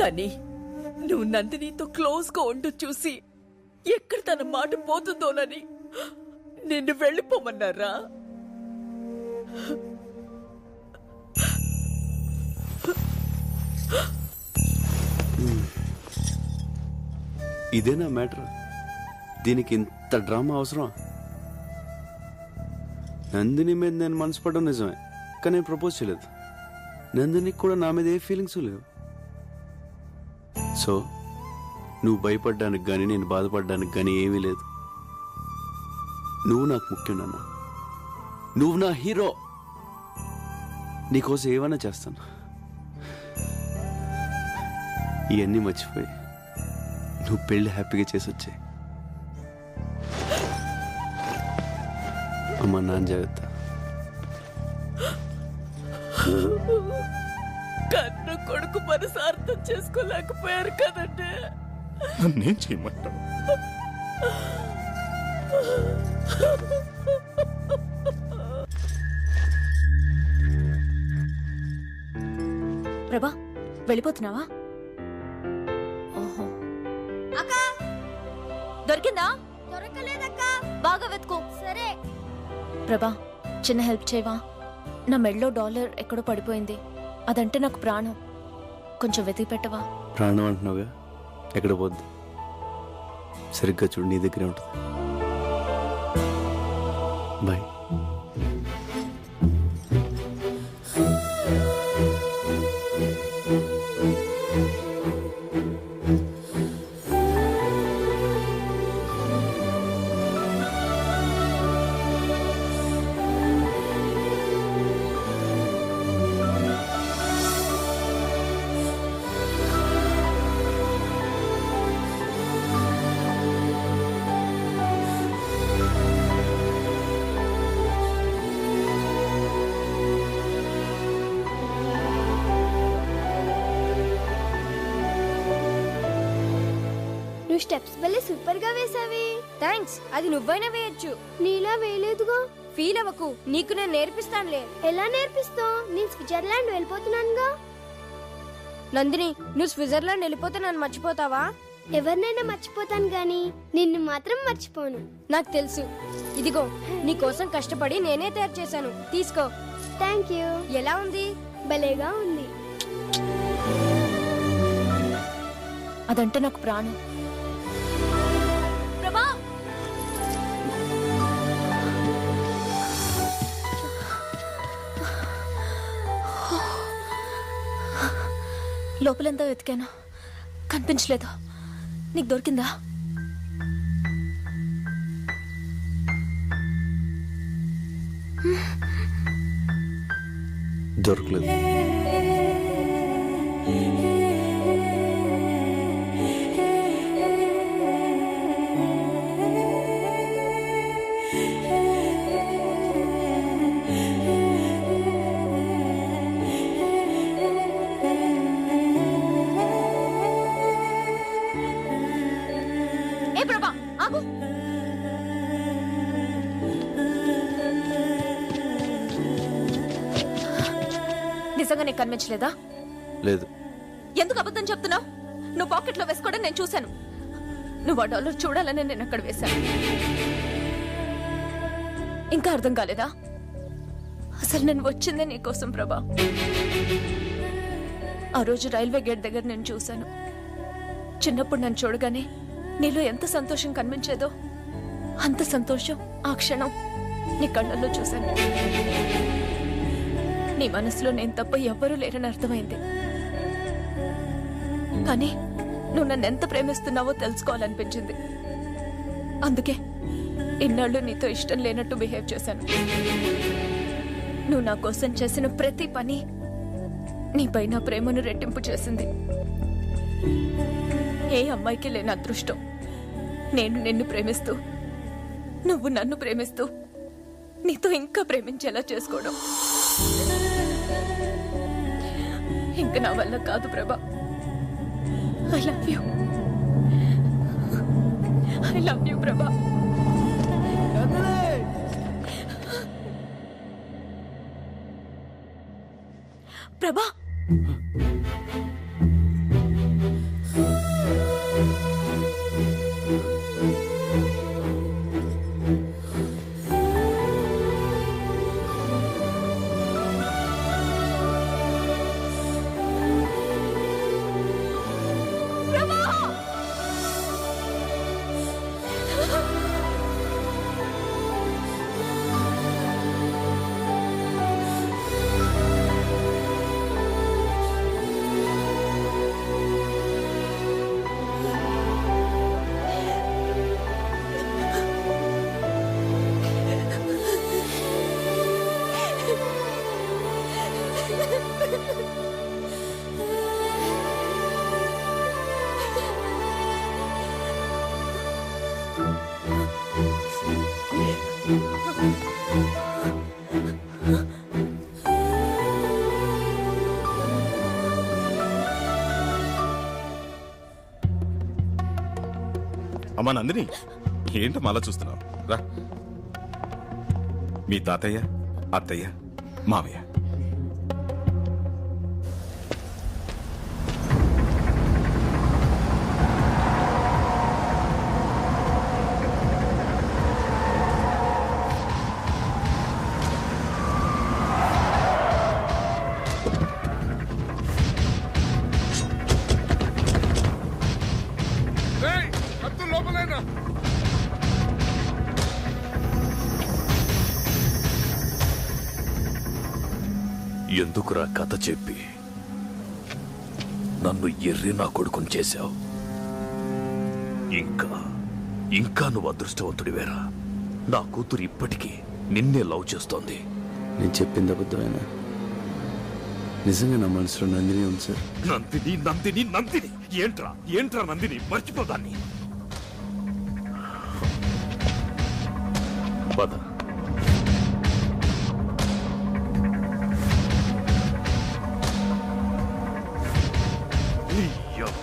కానీ నువ్వు నందినితో క్లోజ్గా ఉంటూ చూసి ఎక్కడ తన మాట పోతుందోనని నిన్ను వెళ్ళిపోమన్నారా? ఇదేనా మ్యాటర్? దీనికి ఇంత డ్రామా అవసరం నందిని మీద నేను మనసు పడడం నిజమే కానీ నేను ప్రపోజ్ చేయలేదు. నందినికి కూడా నా మీద ఏ ఫీలింగ్స్ లేవు. సో నువ్వు భయపడ్డానికి కానీ నేను బాధపడడానికి కానీ ఏమీ లేదు. నువ్వు నాకు ముఖ్యం నాన్న. నువ్వు నా హీరో. నీకోసం ఏమైనా చేస్తాను. ఇవన్నీ మర్చిపోయి నువ్వు పెళ్ళి హ్యాపీగా చేసి వచ్చాయి అమ్మ నాన్న జాగ్రత్త. కొడుకు మనసు అర్థం చేసుకోలేకపోయారు కదండి. నన్నేం చేయమంటావు ప్రభా వెళ్ళిపోతున్నావా? దొరికిందా? దొరకలేదక్కా. బాగా వెతుకో. సరే. ప్రభా చిన్న హెల్ప్ చేయవా? నా మెడలో డాలర్ ఎక్కడో పడిపోయింది. అదంటే నాకు ప్రాణం. కొంచెం వెతికి పెట్టవా ప్రాణం అంటున్నావుగా? ఎక్కడ పోద్ది? సరిగ్గా చూడు నీ దగ్గరే ఉంటుంది. నువ్వు స్టెప్స్ భలే సూపర్గా వేసావి థ్యాంక్స్ అది నువ్వైనా వేయొచ్చు. నీలా వేయలేదుగా? ఫీల్ అవ్వకు. నీకు నేను నేర్పిస్తానులే. ఎలా నేర్పిస్తావు? నేను స్విట్జర్లాండ్ వెళ్ళిపోతున్నానుగా. నందిని నువ్వు స్విట్జర్లాండ్ వెళ్ళిపోతే నన్ను మర్చిపోతావా? ఎవరినైనా మర్చిపోతాను గాని నిన్ను మాత్రం మర్చిపోను. నాకు తెలుసు. ఇదిగో నీ కోసం కష్టపడి నేనే తయారు చేశాను. తీసుకో. Thank you. ఎలా ఉంది? భలేగా ఉంది. అదంటే నాకు ప్రాణం. లోపలంతా వెతికాను. కనిపించలేదు. నీకు దొరికిందా? దొరకలేదు. కనిపించలేదా? లేదు. ఎందుకు అబద్ధం చెప్తున్నావు? నువ్వు పాకెట్లో వేసుకోవడం నేను చూశాను. నువ్వు ఆ డాలర్ చూడాలని నేను అక్కడ వేశాను. ఇంకా అర్థం కాలేదా? అసలు నేను వచ్చిందే నీకోసం ప్రభా. ఆ రోజు రైల్వే గేట్ దగ్గర నేను చూశాను. చిన్నప్పుడు నన్ను చూడగానే నీలో ఎంత సంతోషం కనిపించేదో అంత సంతోషం ఆ క్షణం నీ కళ్ళల్లో చూశాను. నీ మనసులో నేను తప్ప ఎవ్వరూ లేరని అర్థమైంది. కానీ నువ్వు నన్ను ఎంత ప్రేమిస్తున్నావో తెలుసుకోవాలనిపించింది. అందుకే ఇన్నాళ్ళు నీతో ఇష్టం లేనట్టు బిహేవ్ చేశాను. నువ్వు నా కోసం చేసిన ప్రతి పని నీపై నా ప్రేమను రెట్టింపు చేసింది. ఏ అమ్మాయికి లేని అదృష్టం. నేను నిన్ను ప్రేమిస్తూ నువ్వు నన్ను ప్రేమిస్తూ నీతో ఇంకా ప్రేమించేలా చేసుకోవడం. ఇంక నా వల్ల కాదు Prabha. I love you I love you Prabha. Prabha అమ్మా నందిని ఏంటో మళ్ళా చూస్తున్నావు? రా. మీ తాతయ్య అత్తయ్య మావయ్య. ఎందుకురా కథ చెప్పి. నన్ను ఎర్రి నా కొడుకుని చేశావు. ఇంకా ఇంకా నువ్వు అదృష్టవంతుడివేరా. నా కూతురు ఇప్పటికీ నిన్నే లవ్ చేస్తోంది. నేను చెప్పింది అబద్ధమేనా? నిజంగా నా మనసులో నందిని ఉంది సార్. నందిని నందిని నందిని. ఏంట్రా ఏంట్రా నందిని? మర్చిపోదాన్ని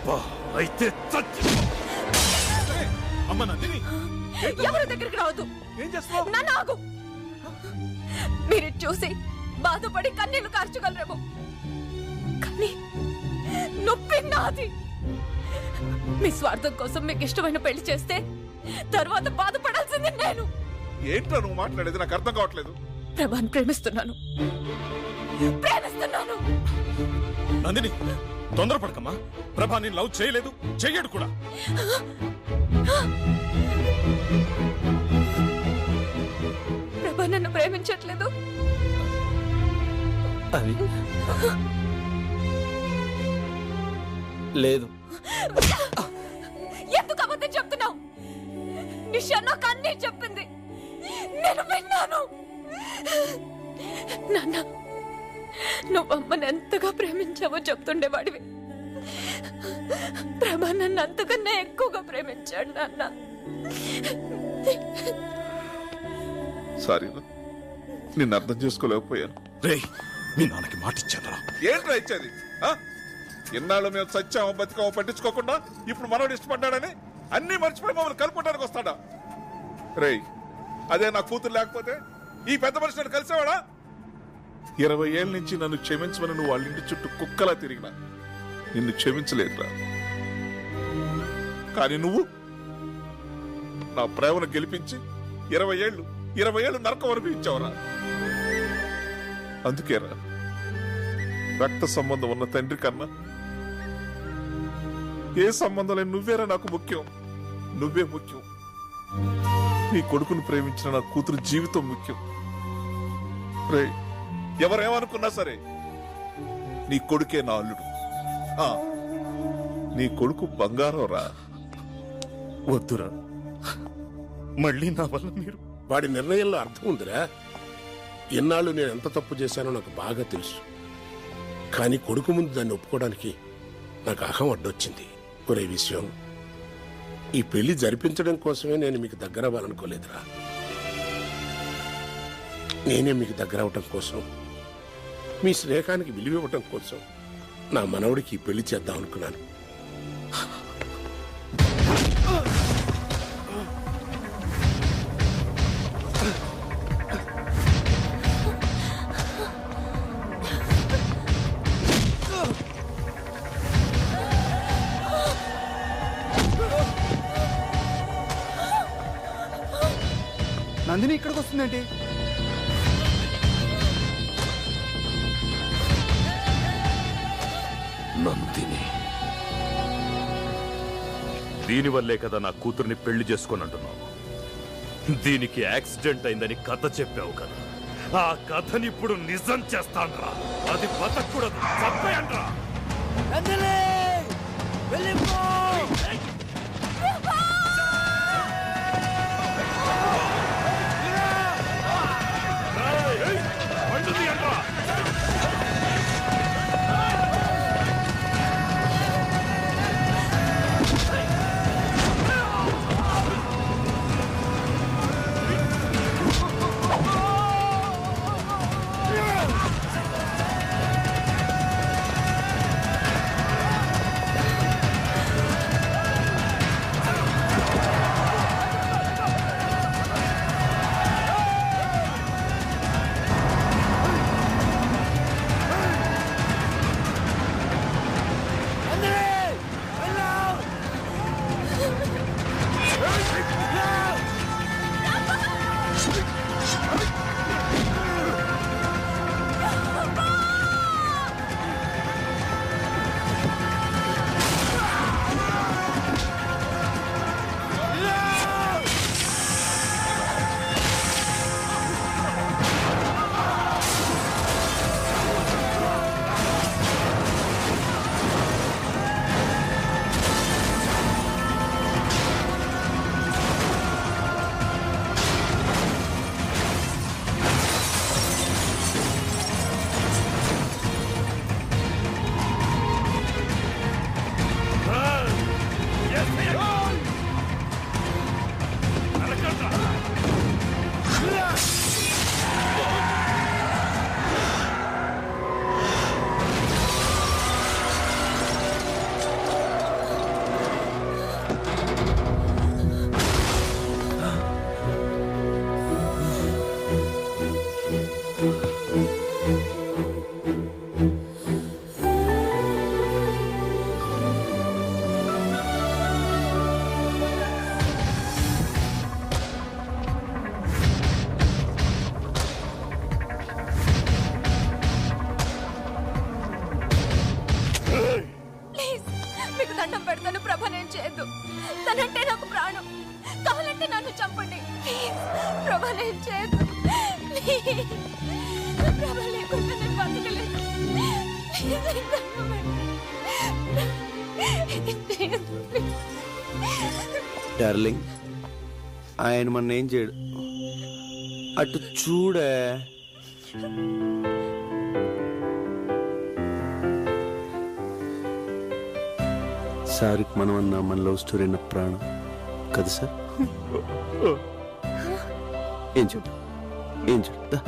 అబ్బా అయితే అమ్మ నందిని ఎవరి దగ్గరికి రావద్దు. ఏం చేస్తున్నావు? నన్ను ఆగు. మీరు చూసి బాధపడి కన్నీళ్ళు కార్చగలరేమో. కానీ నొప్పి నాది. మీ స్వార్థం కోసం మీకు ఇష్టమైన పెళ్ళి చేస్తే తర్వాత బాధపడాల్సింది నేను. ఏంట్రా నువ్వు మాట్లాడేది? నాకు అర్థం కావట్లేదు. ప్రభాని ప్రేమిస్తున్నాను. ప్రేమిస్తున్నాను. నందిని. తొందరపడకమ్మా. ప్రభా నేను లవ్ చేయలేదు చెయ్యడు కూడా. ప్రభా నన్ను ప్రేమించట్లేదు. అది లేదు. ఎందుకు అబద్ధం చెప్తున్నావు? నిషా నాకు అన్నీ చెప్పింది. నేను విన్నాను. నాన్న నువ్వు అమ్మని ఎంతగా ప్రేమించావో చెప్తుండేవాడివి. ప్రభా నన్ను అంతకన్నా ఎక్కువగా ప్రేమించాడు నాన్న. సారీ నిన్ను అర్థం చేసుకోలేకపోయాను. రేయ్ మీ నాన్నకి మాట ఇచ్చాను ఏంట్రా ఇచ్చేది? ఆ? ఇన్నాళ్ళు మేము సత్యామో బతికామో పట్టించుకోకుండా ఇప్పుడు మనోడు ఇష్టపడ్డాడని అన్ని మర్చిపోయి మమ్మల్ని కలుపుకోవడానికి వస్తాడా? రేయ్ అదే నా కూతురు లేకపోతే ఈ పెద్ద మనిషి నన్ను కలిసేవాడా? ఇరవై ఏళ్ళ నుంచి నన్ను క్షమించమని నువ్వు వాళ్ళ ఇంటి చుట్టూ కుక్కలా తిరిగినా. నిన్ను క్షమించలేదురా. కానీ నువ్వు నా ప్రేమను గెలిపించి ఇరవై ఏళ్ళు ఇరవై ఏళ్ళు నరకం అనిపించావురా అందుకేరా రక్త సంబంధం ఉన్న తండ్రి కన్నా ఏ సంబంధం లేని నువ్వేరా నాకు ముఖ్యం. నువ్వే ముఖ్యం. నీ కొడుకును ప్రేమించిన నా కూతురు జీవితం ముఖ్యం. రే ఎవరేమనుకున్నా సరే నీ కొడుకే నా అల్లుడు. ఆ, నీ కొడుకు బంగారం రా. వద్దురా. మళ్ళీ నా వల్ల మీరు వాడి నిర్ణయంలో అర్థం ఉందిరా. ఎన్నాళ్ళు నేను ఎంత తప్పు చేశానో నాకు బాగా తెలుసు. కానీ కొడుకు ముందు దాన్ని ఒప్పుకోవడానికి నాకు అహం అడ్డొచ్చింది. ఒరే విషయం ఈ పెళ్ళి జరిపించడం కోసమే నేను మీకు దగ్గర అవ్వాలనుకోలేదురా నేనే మీకు దగ్గర అవటం కోసం మీ స్నేహానికి విలువ ఇవ్వటం కోసం నా మనవడికి పెళ్ళి చేద్దాం అనుకున్నాను. నందిని ఇక్కడికి వస్తుందంటే? దీనివల్లే కదా నా కూతుర్ని పెళ్ళి చేసుకొని అంటున్నావు దీనికి యాక్సిడెంట్ అయిందని కథ చెప్పావు కదా. ఆ కథని ఇప్పుడు నిజం చేస్తాన్రా. అది బతకూడదు. చెప్పేయండి ప్రభ నేను లేకుండా నేను బతకలేను డార్లింగ్ ఆయన మన ఏం చేయడు. అటు చూడే. సార్కి మనం అన్న మన లవ్ స్టోరీ అన్న ప్రాణం. కదా సార్? ఏం చూడు ఏం చూడు